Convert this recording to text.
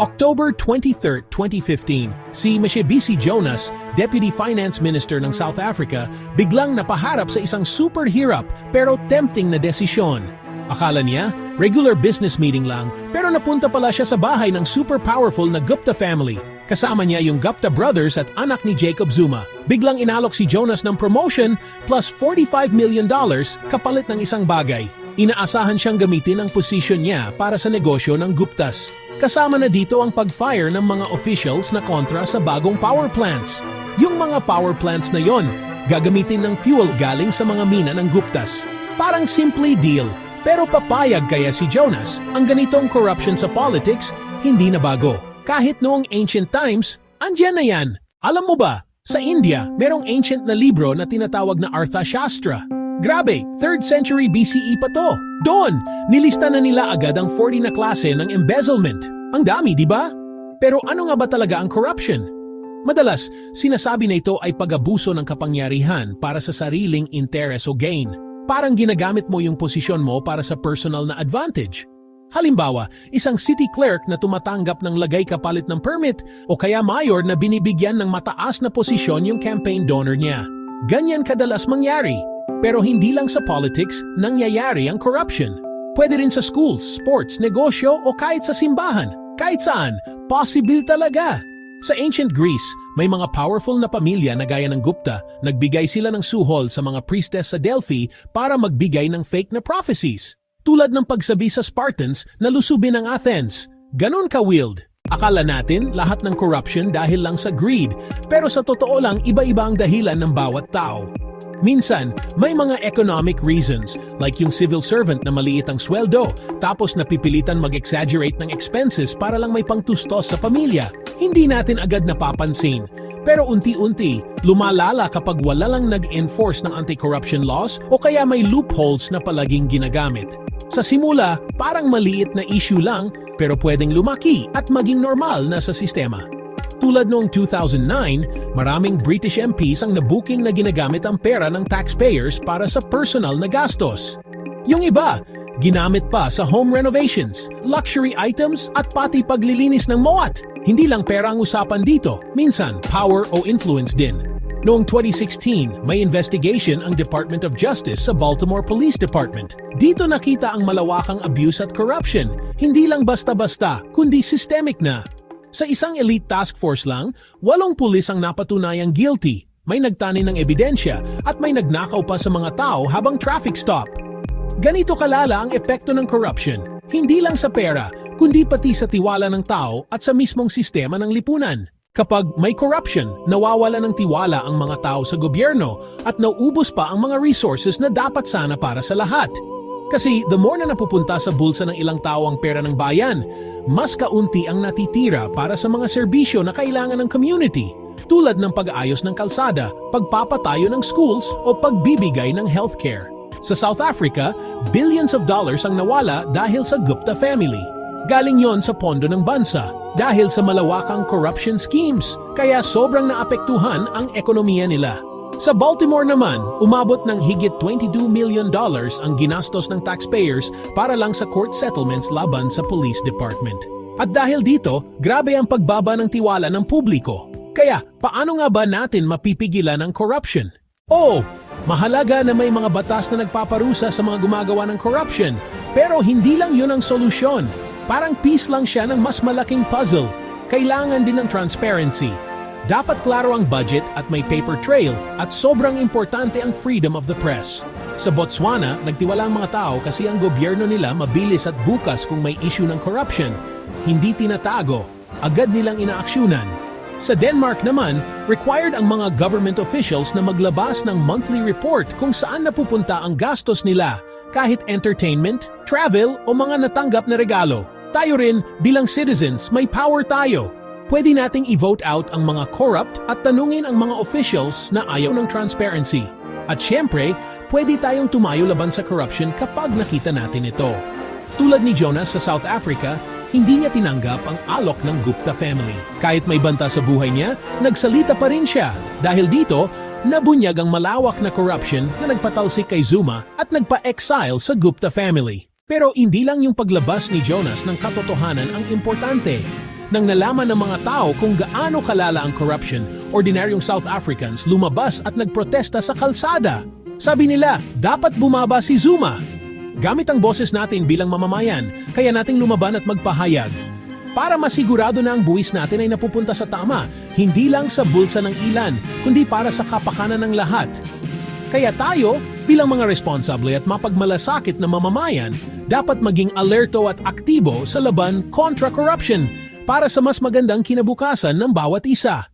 October 23, 2015, si Meshebisi Jonas, Deputy Finance Minister ng South Africa, biglang napaharap sa isang super hirap pero tempting na desisyon. Akala niya, regular business meeting lang, pero napunta pala siya sa bahay ng super powerful na Gupta family. Kasama niya yung Gupta brothers at anak ni Jacob Zuma. Biglang inalok si Jonas ng promotion plus $45 million kapalit ng isang bagay. Inaasahan siyang gamitin ang posisyon niya para sa negosyo ng Guptas. Kasama na dito ang pag-fire ng mga officials na kontra sa bagong power plants. Yung mga power plants na yon, gagamitin ng fuel galing sa mga mina ng Guptas. Parang simple deal, pero papayag kaya si Jonas ang ganitong corruption sa politics hindi na bago. Kahit noong ancient times, andyan na yan. Alam mo ba, sa India, merong ancient na libro na tinatawag na Arthashastra. Grabe, 3rd century BCE pa to. Doon, nilista na nila agad ang 40 na klase ng embezzlement. Ang dami, di ba? Pero ano nga ba talaga ang corruption? Madalas, sinasabi na ito ay pag-abuso ng kapangyarihan para sa sariling interes o gain. Parang ginagamit mo yung posisyon mo para sa personal na advantage. Halimbawa, isang city clerk na tumatanggap ng lagay kapalit ng permit o kaya mayor na binibigyan ng mataas na posisyon yung campaign donor niya. Ganyan kadalas mangyari. Pero hindi lang sa politics nangyayari ang corruption. Pwede rin sa schools, sports, negosyo o kahit sa simbahan. Kahit saan, possible talaga. Sa ancient Greece, may mga powerful na pamilya na gaya ng Gupta, nagbigay sila ng suhol sa mga priestess sa Delphi para magbigay ng fake na prophecies. Tulad ng pagsabi sa Spartans na lusubin ang Athens. Ganon ka-wield. Akala natin lahat ng corruption dahil lang sa greed, pero sa totoo lang iba-iba ang dahilan ng bawat tao. Minsan, may mga economic reasons like yung civil servant na maliit ang sweldo tapos napipilitan mag-exaggerate ng expenses para lang may pangtustos sa pamilya. Hindi natin agad napapansin. Pero unti-unti, lumalala kapag wala lang nag-enforce ng anti-corruption laws o kaya may loopholes na palaging ginagamit. Sa simula, parang maliit na issue lang pero pwedeng lumaki at maging normal na sa sistema. Tulad noong 2009, maraming British MPs ang nabuking na ginagamit ang pera ng taxpayers para sa personal na gastos. Yung iba, ginamit pa sa home renovations, luxury items at pati paglilinis ng MOAT. Hindi lang pera ang usapan dito, minsan power o influence din. Noong 2016, may investigation ang Department of Justice sa Baltimore Police Department. Dito nakita ang malawakang abuse at corruption, hindi lang basta-basta, kundi systemic na. Sa isang elite task force lang, walong pulis ang napatunayang guilty, may nagtani ng ebidensya at may nagnakaw pa sa mga tao habang traffic stop. Ganito kalala ang epekto ng corruption, hindi lang sa pera, kundi pati sa tiwala ng tao at sa mismong sistema ng lipunan. Kapag may corruption, nawawala ng tiwala ang mga tao sa gobyerno at nauubos pa ang mga resources na dapat sana para sa lahat. Kasi the more na napupunta sa bulsa ng ilang tao ang pera ng bayan, mas kaunti ang natitira para sa mga serbisyo na kailangan ng community, tulad ng pag-aayos ng kalsada, pagpapatayo ng schools o pagbibigay ng healthcare. Sa South Africa, billions of dollars ang nawala dahil sa Gupta family. Galing yon sa pondo ng bansa dahil sa malawakang corruption schemes, kaya sobrang naapektuhan ang ekonomiya nila. Sa Baltimore naman, umabot ng higit 22 million dollars ang ginastos ng taxpayers para lang sa court settlements laban sa police department. At dahil dito, grabe ang pagbaba ng tiwala ng publiko. Kaya, paano nga ba natin mapipigilan ang corruption? Oh, mahalaga na may mga batas na nagpaparusa sa mga gumagawa ng corruption, pero hindi lang yun ang solusyon. Parang piece lang siya ng mas malaking puzzle. Kailangan din ng transparency dapat klaro ang budget at may paper trail at sobrang importante ang freedom of the press. Sa Botswana, nagtiwala ang mga tao kasi ang gobyerno nila mabilis at bukas kung may issue ng corruption. Hindi tinatago, agad nilang inaaksyonan. Sa Denmark naman, required ang mga government officials na maglabas ng monthly report kung saan napupunta ang gastos nila, kahit entertainment, travel o mga natanggap na regalo. Tayo rin, bilang citizens, may power tayo pwede nating i-vote out ang mga corrupt at tanungin ang mga officials na ayaw ng transparency. At syempre, pwede tayong tumayo laban sa corruption kapag nakita natin ito. Tulad ni Jonas sa South Africa, hindi niya tinanggap ang alok ng Gupta family. Kahit may banta sa buhay niya, nagsalita pa rin siya. Dahil dito, nabunyag ang malawak na corruption na nagpatalsik kay Zuma at nagpa-exile sa Gupta family. Pero hindi lang yung paglabas ni Jonas ng katotohanan ang importante Nang nalaman ng mga tao kung gaano kalala ang corruption, ordinaryong South Africans lumabas at nagprotesta sa kalsada. Sabi nila, dapat bumaba si Zuma. Gamit ang boses natin bilang mamamayan, kaya nating lumaban at magpahayag. Para masigurado na ang buwis natin ay napupunta sa tama, hindi lang sa bulsa ng ilan, kundi para sa kapakanan ng lahat. Kaya tayo, bilang mga responsable at mapagmalasakit na mamamayan, dapat maging alerto at aktibo sa laban kontra corruption para sa mas magandang kinabukasan ng bawat isa.